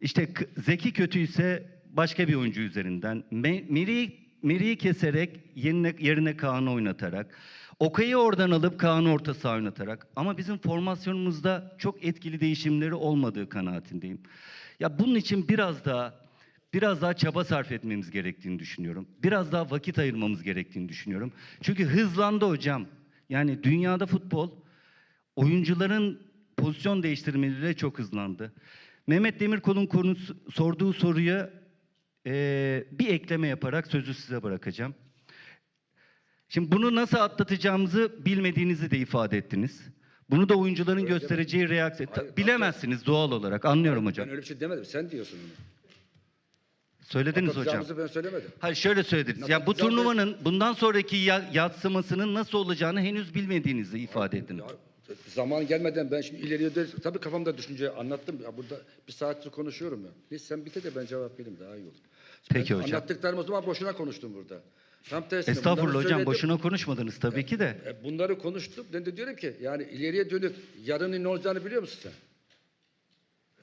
İşte Zeki kötüyse başka bir oyuncu üzerinden. Me- Meri'yi Meri'yi keserek yerine, yerine Kaan'ı oynatarak. Okay'ı oradan alıp Kaan'ı orta saha oynatarak. Ama bizim formasyonumuzda çok etkili değişimleri olmadığı kanaatindeyim. Ya bunun için biraz daha biraz daha çaba sarf etmemiz gerektiğini düşünüyorum. Biraz daha vakit ayırmamız gerektiğini düşünüyorum. Çünkü hızlandı hocam. Yani dünyada futbol oyuncuların pozisyon değiştirmeleriyle çok hızlandı. Mehmet Demirkol'un konusu, sorduğu soruya eee, bir ekleme yaparak sözü size bırakacağım. Şimdi bunu nasıl atlatacağımızı bilmediğinizi de ifade ettiniz. Bunu da oyuncuların göstereceği reaksiyon. Hayır, Bilemezsiniz doğal olarak. Anlıyorum hocam. Ben öyle bir şey demedim. Sen diyorsun onu. Söylediniz hocam. Ben söylemedim. Hayır şöyle söylediniz. Ya bu turnuvanın bundan sonraki ya- yatsımasının nasıl olacağını henüz bilmediğinizi ifade ettiniz. Ya, zaman gelmeden ben şimdi ileriye dön. Tabii kafamda düşünce anlattım. Ya burada bir saattir konuşuyorum ya. Neyse sen bitir de ben cevap vereyim daha iyi olur. Peki Ben hocam. Anlattıklarım o zaman boşuna konuştum burada. Tam tersine. Estağfurullah bunları hocam söyledim. boşuna konuşmadınız tabii ki de. E, Bunları konuştum. Ben de diyorum ki yani ileriye dönük yarının ne olacağını biliyor musun sen?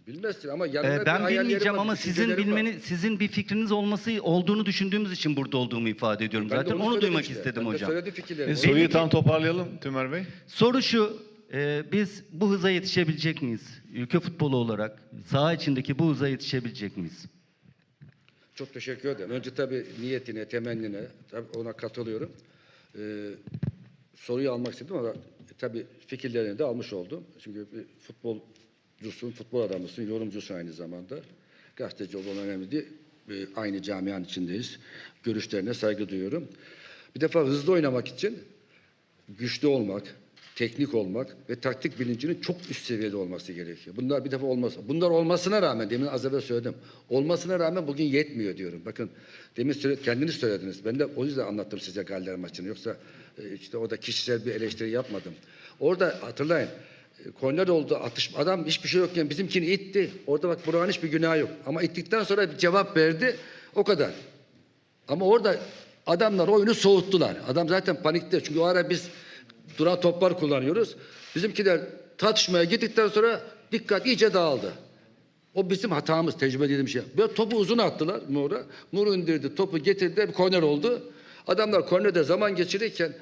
Bilmezsin ama yarına Ee, bir ben hayallerim bilmeyeceğim var, ama sizin düşüncelerim var. bilmeni, sizin bir fikriniz olması olduğunu düşündüğümüz için burada olduğumu ifade ediyorum. Ben de Zaten onu, söyledim duymak işte. istedim Ben de hocam. söyledim fikirlerimi. E, soruyu tam toparlayalım Tümer Bey. Soru şu, e, biz bu hıza yetişebilecek miyiz? Ülke futbolu olarak saha içindeki bu hıza yetişebilecek miyiz? Çok teşekkür ederim. Önce tabii niyetine, temennine tabii ona katılıyorum. Ee, soruyu almak istedim ama tabii fikirlerini de almış oldum. Çünkü bir futbolcusun, futbol adamısın, yorumcusun aynı zamanda. Gazeteci olman önemli değil. Ee, aynı camianın içindeyiz. Görüşlerine saygı duyuyorum. Bir defa hızlı oynamak için güçlü olmak, teknik olmak ve taktik bilincinin çok üst seviyede olması gerekiyor. Bunlar bir defa olmaz. Bunlar olmasına rağmen demin az evvel söyledim. Olmasına rağmen bugün yetmiyor diyorum. Bakın demin söyle, kendiniz söylediniz. Ben de o yüzden anlattım size Galler maçını. Yoksa e, işte orada kişisel bir eleştiri yapmadım. Orada hatırlayın. Korner oldu atış adam hiçbir şey yokken bizimkini itti. Orada bak Burak'ın hiçbir günahı yok. Ama ittikten sonra bir cevap verdi. O kadar. Ama orada adamlar oyunu soğuttular. Adam zaten panikte. Çünkü o ara biz duran toplar kullanıyoruz. Bizimkiler tartışmaya gittikten sonra dikkat iyice dağıldı. O bizim hatamız, tecrübe dediğim şey. Böyle topu uzun attılar Nur'a. Nur indirdi, topu getirdi, bir korner oldu. Adamlar kornerde zaman geçirirken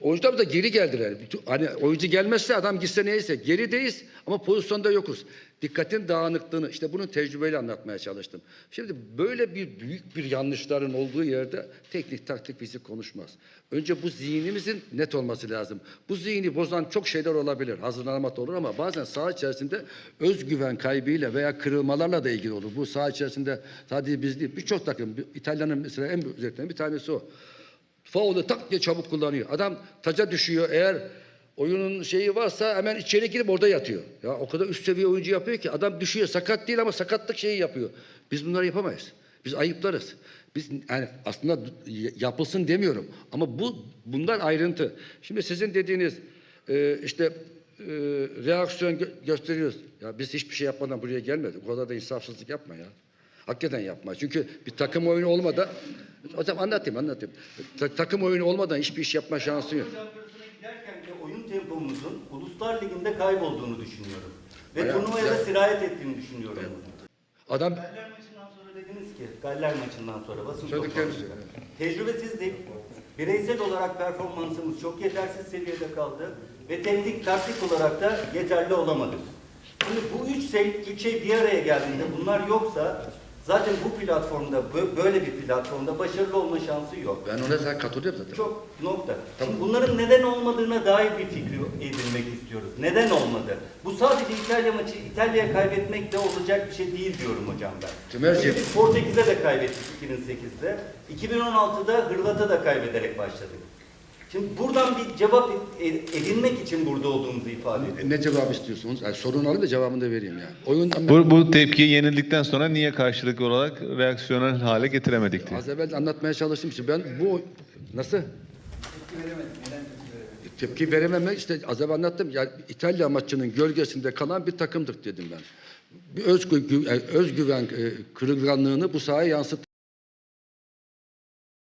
oyuncular da geri geldiler. Hani oyuncu gelmezse adam gitse neyse gerideyiz ama pozisyonda yokuz. Dikkatin dağınıklığını işte bunun tecrübeyle anlatmaya çalıştım. Şimdi böyle bir büyük bir yanlışların olduğu yerde teknik taktik fizik konuşmaz. Önce bu zihnimizin net olması lazım. Bu zihni bozan çok şeyler olabilir. Hazırlanmak olur ama bazen saha içerisinde özgüven kaybıyla veya kırılmalarla da ilgili olur. Bu saha içerisinde sadece biz değil birçok takım İtalya'nın mesela en büyük özelliklerinden bir tanesi o. Faulü tak diye çabuk kullanıyor. Adam taca düşüyor. Eğer oyunun şeyi varsa hemen içeri girip orada yatıyor. Ya o kadar üst seviye oyuncu yapıyor ki adam düşüyor. Sakat değil ama sakatlık şeyi yapıyor. Biz bunları yapamayız. Biz ayıplarız. Biz yani aslında yapılsın demiyorum ama bu bunlar ayrıntı. Şimdi sizin dediğiniz e, işte e, reaksiyon gö- gösteriyoruz. Ya biz hiçbir şey yapmadan buraya gelmedik. O kadar da insafsızlık yapma ya. Hakikaten yapma. Çünkü bir takım oyunu olmadan hocam anlatayım anlatayım. Ta- takım oyunu olmadan hiçbir iş yapma şansın yok. Giderken de oyun tempomuzun Uluslar Ligi'nde kaybolduğunu düşünüyorum. Ve Bayağı turnuvaya da güzel. sirayet ettiğini düşünüyorum. Adam Galler maçından sonra dediniz ki, Galler maçından sonra basın Söyledikleriniz toplantısında. Tecrübesizlik, bireysel olarak performansımız çok yetersiz seviyede kaldı ve teknik taktik olarak da yeterli olamadık. Şimdi bu üç şey, üç şey bir araya geldiğinde bunlar yoksa zaten bu platformda, bö- böyle bir platformda başarılı olma şansı yok. ben ona zaten katılıyorum zaten. Çok nokta. Şimdi bunların neden olmadığına dair bir fikri edinmek istiyoruz. Neden olmadı? Bu sadece İtalya maçı İtalya'ya kaybetmekle olacak bir şey değil diyorum hocam ben. Tümerciğim. Portekiz'e de kaybettik 2008'de. 2016'da Hırvat'a da kaybederek başladık. Şimdi buradan bir cevap ed- edinmek için burada olduğumuzu ifade ediyorum. Ne cevap istiyorsunuz? Yani sorun alayım da cevabını da vereyim yani. Oyundan Bu, bu tepkiyi yenildikten sonra niye karşılık olarak reaksiyonel hale getiremedik diye. Az evvel anlatmaya çalıştım işte ben bu nasıl? Tepki verememek işte az evvel anlattım. Yani İtalya maçının gölgesinde kalan bir takımdık dedim ben. Bir özgü, özgüven e, kırılganlığını bu sahaya yansıttı.